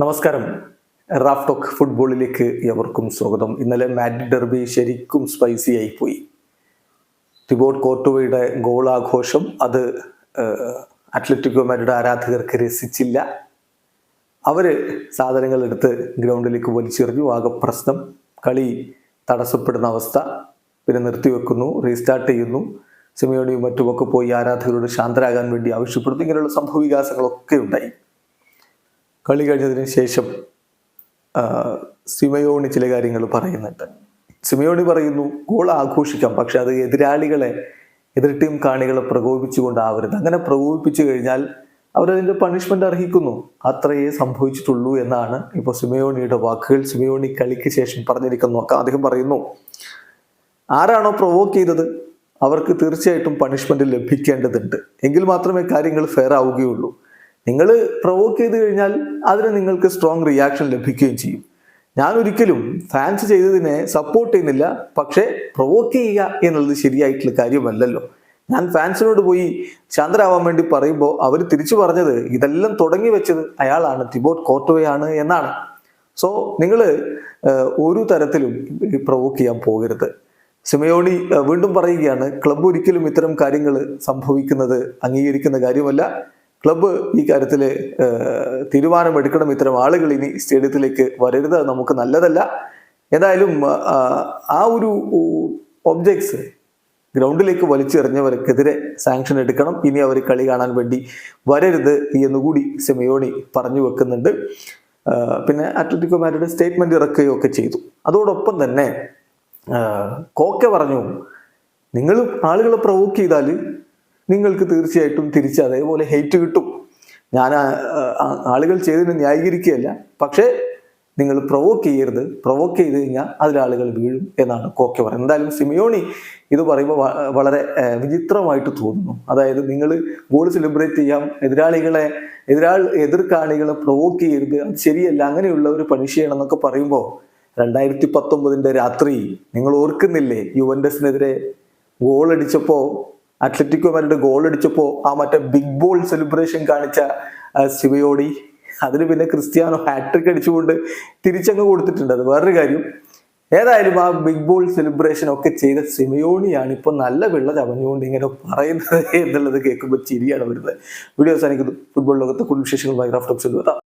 നമസ്കാരം. Raf talk ഫുട്ബോളിലേക്ക് എവർക്കും സ്വാഗതം. ഇന്നലെ മാഡ്രിഡ് ഡെർബി ശരിക്കും സ്പൈസി ആയി പോയി കോർട്ടുവയുടെ ഗോളാഘോഷം അത് അത്ലറ്റിക്കോ മാരുടെ ആരാധകർക്ക് രസിച്ചില്ല. അവർ സാധനങ്ങൾ എടുത്ത് ഗ്രൗണ്ടിലേക്ക് വലിച്ചെറിഞ്ഞു. ആകെ പ്രശ്നം. കളി തടസ്സപ്പെടുന്ന അവസ്ഥ. പിന്നെ നിർത്തിവെക്കുന്നു. റീസ്റ്റാർട്ട് ചെയ്യുന്നു. സിമിയോണിയും മറ്റുമൊക്കെ പോയി ആരാധകരോട് ശാന്തരാകാൻ വേണ്ടി ആവശ്യപ്പെടുന്നു. ഇങ്ങനെയുള്ള സംഭവ വികാസങ്ങളൊക്കെ ഉണ്ടായി. കളി കഴിഞ്ഞതിന് ശേഷം സിമയോണി ചില കാര്യങ്ങൾ പറയുന്നുണ്ട്. സിമയോണി പറയുന്നു ഗോൾ ആഘോഷിക്കാം പക്ഷെ അത് എതിരാളികളെ എതിർ ടീം കാണികളെ പ്രകോപിച്ചുകൊണ്ടാവരുത് അങ്ങനെ പ്രകോപിപ്പിച്ചു കഴിഞ്ഞാൽ അവരതിന്റെ പണിഷ്മെന്റ് അർഹിക്കുന്നു. അത്രയേ സംഭവിച്ചിട്ടുള്ളൂ എന്നാണ് ഇപ്പോൾ സിമയോണിയുടെ വാക്കുകൾ. സിമയോണി കളിക്ക് ശേഷം പറഞ്ഞിരിക്കുന്നു. നോക്കാം അദ്ദേഹം പറയുന്നു ആരാണോ പ്രൊവോക്ക് ചെയ്തത് അവർക്ക് തീർച്ചയായിട്ടും പണിഷ്മെന്റ് ലഭിക്കേണ്ടതുണ്ട്. എങ്കിൽ മാത്രമേ കാര്യങ്ങൾ ഫെയർ ആവുകയുള്ളൂ. നിങ്ങൾ പ്രൊവോക്ക് ചെയ്ത് കഴിഞ്ഞാൽ അതിന് നിങ്ങൾക്ക് സ്ട്രോങ് റിയാക്ഷൻ ലഭിക്കുകയും ചെയ്യും. ഞാൻ ഒരിക്കലും ഫാൻസ് ചെയ്തതിനെ സപ്പോർട്ട് ചെയ്യുന്നില്ല പക്ഷേ പ്രൊവോക്ക് ചെയ്യുക എന്നുള്ളത് ശരിയായിട്ടുള്ള കാര്യമല്ലല്ലോ. ഞാൻ ഫാൻസിനോട് പോയി ശാന്തരാവാൻ വേണ്ടി പറയുമ്പോൾ അവർ തിരിച്ചു പറഞ്ഞത് ഇതെല്ലാം തുടങ്ങി വെച്ചത് അയാളാണ് തിബോട്ട് കോർട്ടോയാണ് എന്നാണ്. സോ നിങ്ങൾ ഒരു തരത്തിലും പ്രൊവോക്ക് ചെയ്യാൻ പോകരുത്. സിമയോണി വീണ്ടും പറയുകയാണ് ക്ലബ് ഒരിക്കലും ഇത്തരം കാര്യങ്ങൾ സംഭവിക്കുന്നത് അംഗീകരിക്കുന്ന കാര്യമല്ല. ക്ലബ്ബ് ഈ കാര്യത്തിൽ തീരുമാനമെടുക്കണം ഇത്തരം ആളുകൾ ഇനി സ്റ്റേഡിയത്തിലേക്ക് വരരുത് നമുക്ക് നല്ലതല്ല. ഏതായാലും ആ, ഒരു ഒബ്ജക്ട്സ് ഗ്രൗണ്ടിലേക്ക് വലിച്ചെറിഞ്ഞവർക്കെതിരെ സാങ്ഷൻ എടുക്കണം. ഇനി അവർ കളി കാണാൻ വേണ്ടി വരരുത് എന്നുകൂടി സെമിയോണി പറഞ്ഞു വെക്കുന്നുണ്ട്. പിന്നെ അത്ലറ്റിക്കോ മാരുടെ സ്റ്റേറ്റ്മെന്റ് ഇറക്കുകയോ ഒക്കെ ചെയ്തു. അതോടൊപ്പം തന്നെ കോക്കെ പറഞ്ഞു നിങ്ങൾ ആളുകളെ പ്രൊവോക്ക് ചെയ്താൽ നിങ്ങൾക്ക് തീർച്ചയായിട്ടും തിരിച്ച് അതേപോലെ ഹെയ്റ്റ് കിട്ടും. ഞാൻ ആളുകൾ ചെയ്തതിന് ന്യായീകരിക്കുകയല്ല. പക്ഷേ നിങ്ങൾ പ്രൊവോക്ക് ചെയ്യരുത്. പ്രൊവോക്ക് ചെയ്ത് കഴിഞ്ഞാൽ അതിലാളുകൾ വീഴും എന്നാണ് കോക്കെ പറയുന്നത്. എന്തായാലും സിമിയോണി ഇത് പറയുമ്പോൾ വളരെ വിചിത്രമായിട്ട് തോന്നുന്നു. അതായത് നിങ്ങൾ ഗോൾ സെലിബ്രേറ്റ് ചെയ്യാം. എതിരാളികളെ എതിരാൾ എതിർ കാണികളെ പ്രൊവോക്ക് ചെയ്യരുത്. അത് ശരിയല്ല. അങ്ങനെയുള്ള ഒരു പണിഷ് ചെയ്യണം എന്നൊക്കെ പറയുമ്പോൾ രണ്ടായിരത്തി പത്തൊമ്പതിന്റെ രാത്രി നിങ്ങൾ ഓർക്കുന്നില്ലേ? യുവൻഡസിനെതിരെ ഗോൾ അടിച്ചപ്പോ അത്ലറ്റിക്കോ മാരുടെ ഗോൾ അടിച്ചപ്പോ ആ മറ്റേ ബിഗ് ബോൾ സെലിബ്രേഷൻ കാണിച്ച ശിവയോടി. അതിന് പിന്നെ ക്രിസ്ത്യാനോ ഹാട്രിക് അടിച്ചുകൊണ്ട് തിരിച്ചങ്ങ് കൊടുത്തിട്ടുണ്ട്. അത് വേറൊരു കാര്യം. ഏതായാലും ആ ബിഗ് ബോൾ സെലിബ്രേഷൻ ഒക്കെ ചെയ്ത സിമയോണിയാണ് ഇപ്പൊ നല്ല വെള്ള ചവഞ്ഞുകൊണ്ട് ഇങ്ങനെ പറയുന്നത് എന്നുള്ളത് കേൾക്കുമ്പോൾ ചിരിയാണ് വരുന്നത്. വീഡിയോ അവസാനിക്കുന്നു. ഫുട്ബോൾ ലോകത്തെ കുടുംബ വിശേഷങ്ങളുമായി റാഫ്റ്റോക്സിൽ എത്താം